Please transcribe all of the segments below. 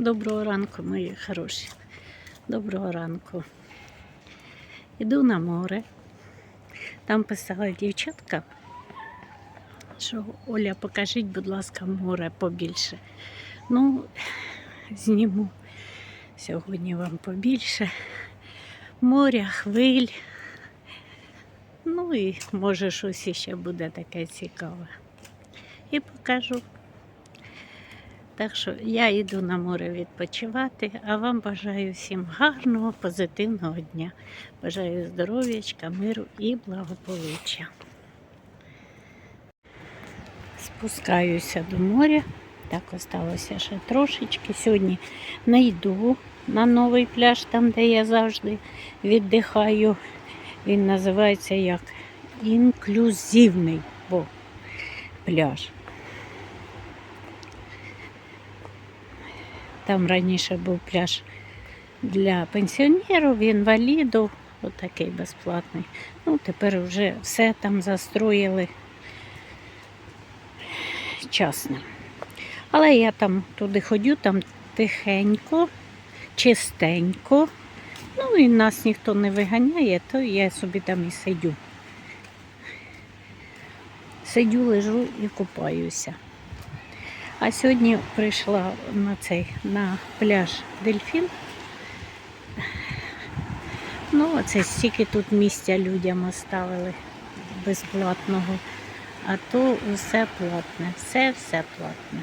Доброго ранку, мої хороші. Доброго ранку. Іду на море. Там писала дівчатка, що Оля, покажіть, будь ласка, море побільше. Ну, зніму сьогодні вам побільше. Моря, хвиль. Ну і може щось іще буде таке цікаве. І покажу. Так що я йду на море відпочивати, а вам бажаю всім гарного, позитивного дня. Бажаю здоров'ячка, миру і благополуччя. Спускаюся до моря. Так осталося ще трошечки. Сьогодні не йду на новий пляж, там, де я завжди віддихаю. Він називається як інклюзивний бо пляж. Там раніше був пляж для пенсіонерів, інвалідів, отакий безплатний. Ну, тепер вже все там застроїли частно. Але я там туди ходю, там тихенько, чистенько. Ну і нас ніхто не виганяє, то я собі там і сидю. Сидю, лежу і купаюся. А сьогодні прийшла на цей на пляж Дельфін. Ну, оце стільки тут місця людям оставили безплатного. А то все платне, все все платне.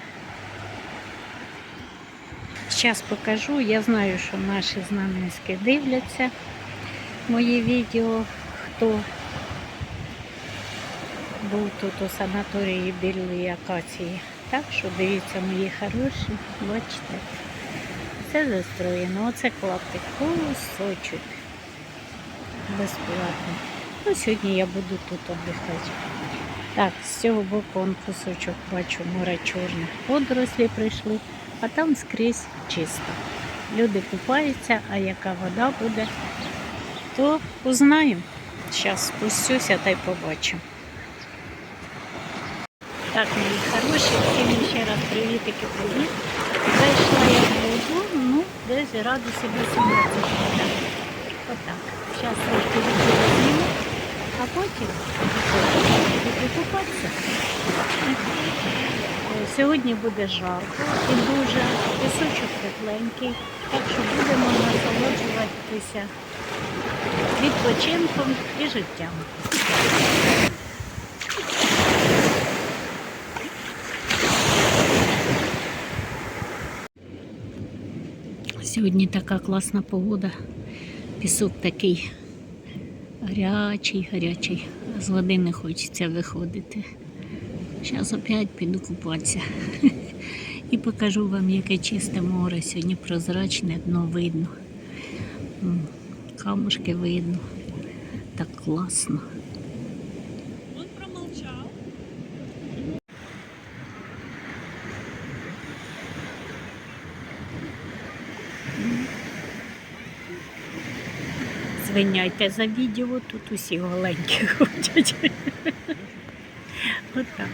Зараз покажу. Я знаю, що наші знам'янські дивляться мої відео, хто був тут у санаторії Білої Акації. Так що дивіться, мої хороші, бачите, все застроєно. Оце клаптик кусочок безплатно. Ну, сьогодні я буду тут віддихати. Так, з цього боку он кусочок бачу, море чорне. Водорослі прийшли, а там скрізь чисто. Люди купаються, а яка вода буде, то узнаємо. Зараз спустюся та й побачимо. Так, мої хороші, всім ще раз привітики, привіт. Зайшла я в воду, ну, десь градусів 18. Отак. Зараз трошки відео а потім буду купатися. Е, Сьогодні буде жарко і дуже пісочок тепленький, так що будемо насолоджуватися відпочинком і життям. Сьогодні така класна погода. Пісок такий гарячий, гарячий. З води не хочеться виходити. Зараз опять піду купатися. І покажу вам, яке чисте море. Сьогодні прозрачне дно видно. Камушки видно. Так класно. Звиняйте за відео, тут усі голенькі ходять. Отак.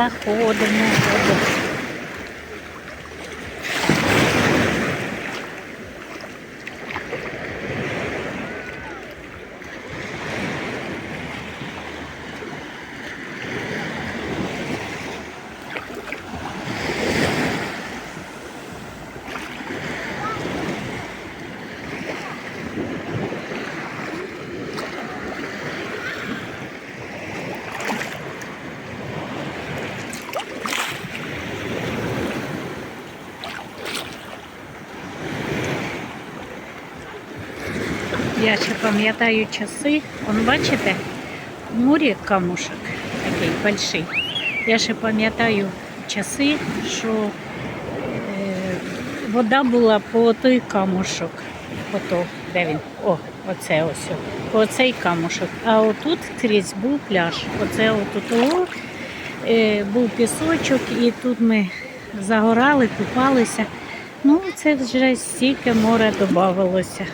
Заходимо Я ще пам'ятаю часи. Он бачите, морі камушок такий больший. Я ще пам'ятаю часи, що е, вода була по той камушок. Ото, де він? О, Оце ось. Оцей камушок. А отут крізь був пляж. Оце отут о, е, був пісочок, і тут ми загорали, купалися. Ну, це вже стільки море додавалося.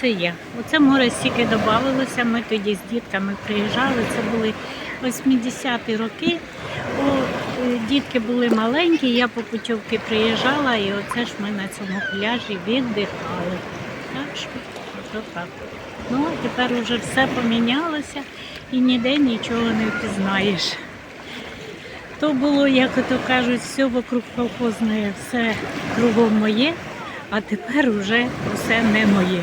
Це я. Оце море стільки додавалося. Ми тоді з дітками приїжджали. Це були 80-ті роки. О, е, дітки були маленькі, я по путівки приїжджала, і оце ж ми на цьому пляжі віддихали. Так що, ото так. Ну, тепер вже все помінялося і ніде нічого не впізнаєш. То було, як ото кажуть, все вокруг колхозне, все кругом моє, а тепер вже все не моє.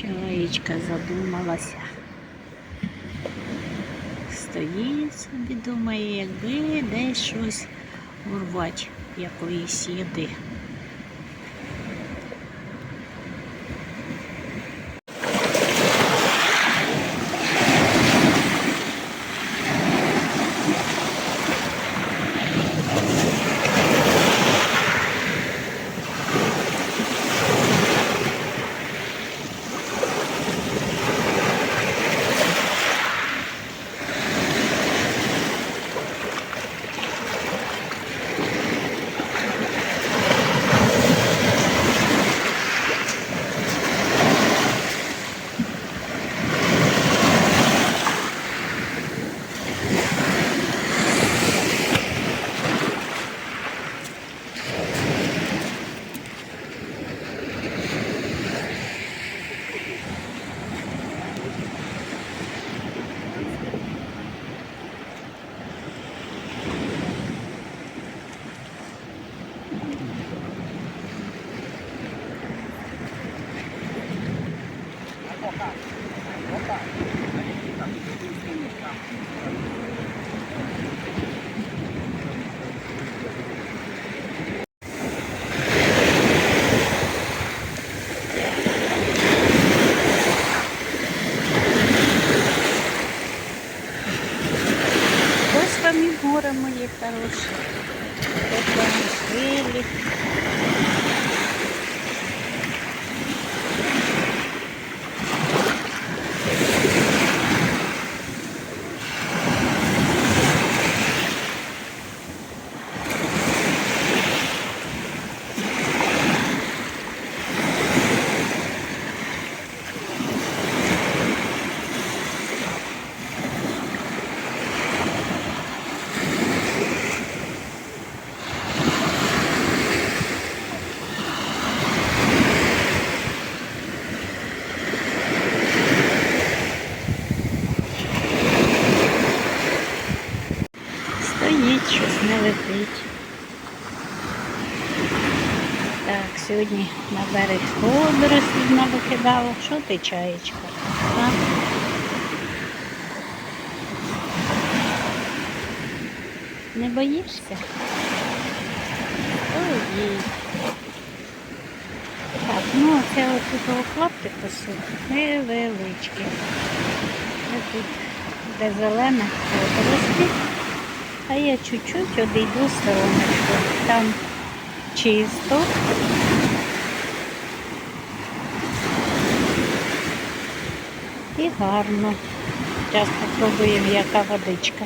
Чоловічка задумалася. Стоїть собі, думає, якби десь щось урвати, якоїсь їди. Ось вам і море моє хороше. Ось вам і хвилі. Стоїть, щось не летить. Так, сьогодні на берег водорослів навикидала. Що ти, чаєчка? Не боїшся? Ой. Так, ну це от тут клаптик посуд невеличкий. Ось Тут де зелене, росте. А я чуть-чуть одійду стороночку. Там чисто. Гарно. Зараз спробуємо, яка водичка.